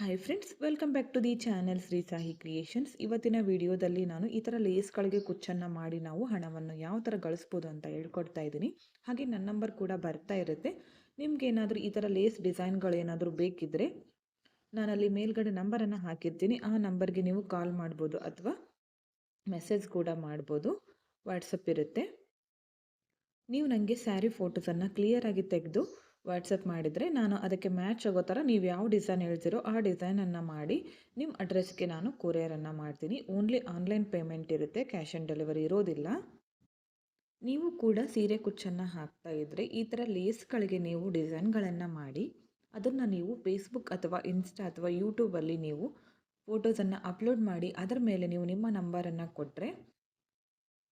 Hi friends welcome back to the channel Shri Sahi creations ಇವತ್ತಿನ ವಿಡಿಯೋದಲ್ಲಿ ನಾನು ಈ ಥರ ಲೇಸ್ಗಳಿಗೆ ಕುಚ್ಚನ್ನು ಮಾಡಿ ನಾವು ಹಣವನ್ನು ಯಾವ ಥರ ಗಳಿಸ್ಬೋದು ಅಂತ ಹೇಳ್ಕೊಡ್ತಾ ಇದ್ದೀನಿ. ಹಾಗೆ ನನ್ನ ನಂಬರ್ ಕೂಡ ಬರ್ತಾ ಇರುತ್ತೆ. ನಿಮ್ಗೆ ಏನಾದರೂ ಈ ಥರ ಲೇಸ್ ಡಿಸೈನ್ಗಳೇನಾದರೂ ಬೇಕಿದ್ದರೆ ನಾನಲ್ಲಿ ಮೇಲ್ಗಡೆ ನಂಬರನ್ನು ಹಾಕಿರ್ತೀನಿ. ಆ ನಂಬರ್ಗೆ ನೀವು ಕಾಲ್ ಮಾಡ್ಬೋದು ಅಥವಾ ಮೆಸೇಜ್ ಕೂಡ ಮಾಡ್ಬೋದು. ವಾಟ್ಸಪ್ ಇರುತ್ತೆ. ನೀವು ನನಗೆ ಸ್ಯಾರಿ ಫೋಟೋಸನ್ನು ಕ್ಲಿಯರಾಗಿ ತೆಗೆದು ವಾಟ್ಸಪ್ ಮಾಡಿದರೆ ನಾನು ಅದಕ್ಕೆ ಮ್ಯಾಚ್ ಆಗೋ ಥರ ನೀವು ಯಾವ ಡಿಸೈನ್ ಹೇಳ್ತೀರೋ ಆ ಡಿಸೈನನ್ನು ಮಾಡಿ, ನಿಮ್ಮ ಅಡ್ರೆಸ್ಗೆ ನಾನು ಕೊರಿಯರನ್ನು ಮಾಡ್ತೀನಿ. ಓನ್ಲಿ ಆನ್ಲೈನ್ ಪೇಮೆಂಟ್ ಇರುತ್ತೆ ಕ್ಯಾಶ್ ಆನ್ ಡೆಲಿವರಿ ಇರೋದಿಲ್ಲ. ನೀವು ಕೂಡ ಸೀರೆ ಕುಚ್ಚನ್ನು ಹಾಕ್ತಾ ಇದ್ದರೆ ಈ ಥರ ಲೇಸ್ಗಳಿಗೆ ನೀವು ಡಿಸೈನ್ಗಳನ್ನು ಮಾಡಿ, ಅದನ್ನು ನೀವು ಫೇಸ್ಬುಕ್ ಅಥವಾ ಇನ್ಸ್ಟಾ ಅಥವಾ ಯೂಟ್ಯೂಬಲ್ಲಿ ನೀವು ಫೋಟೋಸನ್ನು ಅಪ್ಲೋಡ್ ಮಾಡಿ, ಅದರ ಮೇಲೆ ನೀವು ನಿಮ್ಮ ನಂಬರನ್ನು ಕೊಟ್ಟರೆ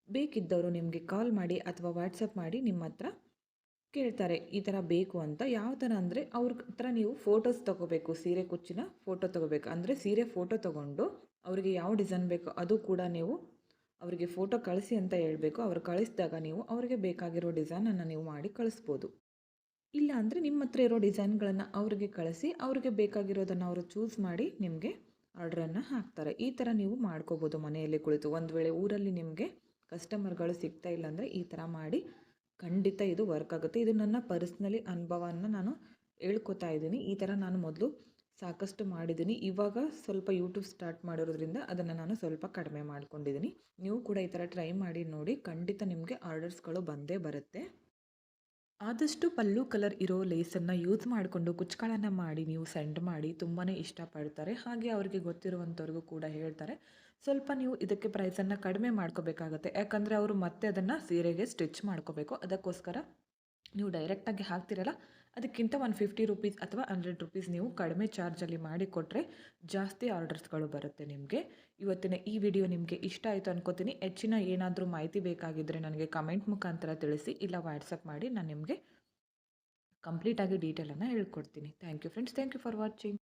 ಬೇಕಿದ್ದವರು ನಿಮಗೆ ಕಾಲ್ ಮಾಡಿ ಅಥವಾ ವಾಟ್ಸಪ್ ಮಾಡಿ ನಿಮ್ಮ ಹತ್ರ ಕೇಳ್ತಾರೆ, ಈ ಥರ ಬೇಕು ಅಂತ. ಯಾವ ಥರ ಅಂದರೆ, ಅವ್ರ ಹತ್ರ ನೀವು ಫೋಟೋಸ್ ತೊಗೋಬೇಕು, ಸೀರೆ ಕುಚ್ಚಿನ ಫೋಟೋ ತೊಗೋಬೇಕು. ಅಂದರೆ ಸೀರೆ ಫೋಟೋ ತೊಗೊಂಡು ಅವರಿಗೆ ಯಾವ ಡಿಸೈನ್ ಬೇಕೋ ಅದು ಕೂಡ ನೀವು ಅವರಿಗೆ ಫೋಟೋ ಕಳಿಸಿ ಅಂತ ಹೇಳಬೇಕು. ಅವ್ರು ಕಳಿಸಿದಾಗ ನೀವು ಅವರಿಗೆ ಬೇಕಾಗಿರೋ ಡಿಸೈನನ್ನು ನೀವು ಮಾಡಿ ಕಳಿಸ್ಬೋದು. ಇಲ್ಲ ಅಂದರೆ ನಿಮ್ಮ ಹತ್ರ ಇರೋ ಡಿಸೈನ್ಗಳನ್ನು ಅವ್ರಿಗೆ ಕಳಿಸಿ, ಅವರಿಗೆ ಬೇಕಾಗಿರೋದನ್ನು ಅವರು ಚೂಸ್ ಮಾಡಿ ನಿಮಗೆ ಆರ್ಡ್ರನ್ನು ಹಾಕ್ತಾರೆ. ಈ ಥರ ನೀವು ಮಾಡ್ಕೋಬೋದು ಮನೆಯಲ್ಲಿ ಕುಳಿತು. ಒಂದು ವೇಳೆ ಊರಲ್ಲಿ ನಿಮಗೆ ಕಸ್ಟಮರ್ಗಳು ಸಿಗ್ತಾ ಇಲ್ಲ ಅಂದರೆ ಈ ಥರ ಮಾಡಿ ಖಂಡಿತ ಇದು ವರ್ಕ್ ಆಗುತ್ತೆ. ಇದು ನನ್ನ ಪರ್ಸ್ನಲಿ ಅನುಭವನ ನಾನು ಹೇಳ್ಕೊತಾ ಇದ್ದೀನಿ. ಈ ಥರ ನಾನು ಮೊದಲು ಸಾಕಷ್ಟು ಮಾಡಿದ್ದೀನಿ. ಇವಾಗ ಸ್ವಲ್ಪ ಯೂಟ್ಯೂಬ್ ಸ್ಟಾರ್ಟ್ ಮಾಡಿರೋದ್ರಿಂದ ಅದನ್ನು ನಾನು ಸ್ವಲ್ಪ ಕಡಿಮೆ ಮಾಡ್ಕೊಂಡಿದ್ದೀನಿ. ನೀವು ಕೂಡ ಈ ಥರ ಟ್ರೈ ಮಾಡಿ ನೋಡಿ. ಖಂಡಿತ ನಿಮಗೆ ಆರ್ಡರ್ಸ್ಗಳು ಬಂದೇ ಬರುತ್ತೆ. ಆದಷ್ಟು ಪಲ್ಲು ಕಲರ್ ಇರೋ ಲೇಸನ್ನು ಯೂಸ್ ಮಾಡಿಕೊಂಡು ಕುಚ್ಚುಗಳನ್ನು ಮಾಡಿ, ನೀವು ಸೆಂಡ್ ಮಾಡಿ ತುಂಬಾ ಇಷ್ಟಪಡ್ತಾರೆ. ಹಾಗೆ ಅವರಿಗೆ ಗೊತ್ತಿರುವಂಥವ್ರಿಗೂ ಕೂಡ ಹೇಳ್ತಾರೆ. ಸ್ವಲ್ಪ ನೀವು ಇದಕ್ಕೆ ಪ್ರೈಸನ್ನು ಕಡಿಮೆ ಮಾಡ್ಕೋಬೇಕಾಗತ್ತೆ. ಯಾಕಂದರೆ ಅವರು ಮತ್ತೆ ಅದನ್ನು ಸೀರೆಗೆ ಸ್ಟಿಚ್ ಮಾಡ್ಕೋಬೇಕು. ಅದಕ್ಕೋಸ್ಕರ ನೀವು ಡೈರೆಕ್ಟಾಗಿ ಹಾಕ್ತಿರಲ್ಲ ಅದಕ್ಕಿಂತ ಒನ್ ಫಿಫ್ಟಿ ರುಪೀಸ್ ಅಥವಾ ಹಂಡ್ರೆಡ್ ರುಪೀಸ್ ನೀವು ಕಡಿಮೆ ಚಾರ್ಜಲ್ಲಿ ಮಾಡಿಕೊಟ್ರೆ ಜಾಸ್ತಿ ಆರ್ಡರ್ಸ್ಗಳು ಬರುತ್ತೆ ನಿಮಗೆ. ಇವತ್ತಿನ ಈ ವಿಡಿಯೋ ನಿಮಗೆ ಇಷ್ಟ ಆಯಿತು ಅನ್ಕೋತೀನಿ. ಹೆಚ್ಚಿನ ಏನಾದರೂ ಮಾಹಿತಿ ಬೇಕಾಗಿದ್ದರೆ ನನಗೆ ಕಮೆಂಟ್ ಮುಖಾಂತರ ತಿಳಿಸಿ, ಇಲ್ಲ ವಾಟ್ಸಪ್ ಮಾಡಿ, ನಾನು ನಿಮಗೆ ಕಂಪ್ಲೀಟಾಗಿ ಡೀಟೇಲನ್ನು ಹೇಳ್ಕೊಡ್ತೀನಿ. Thank you friends thank you for watching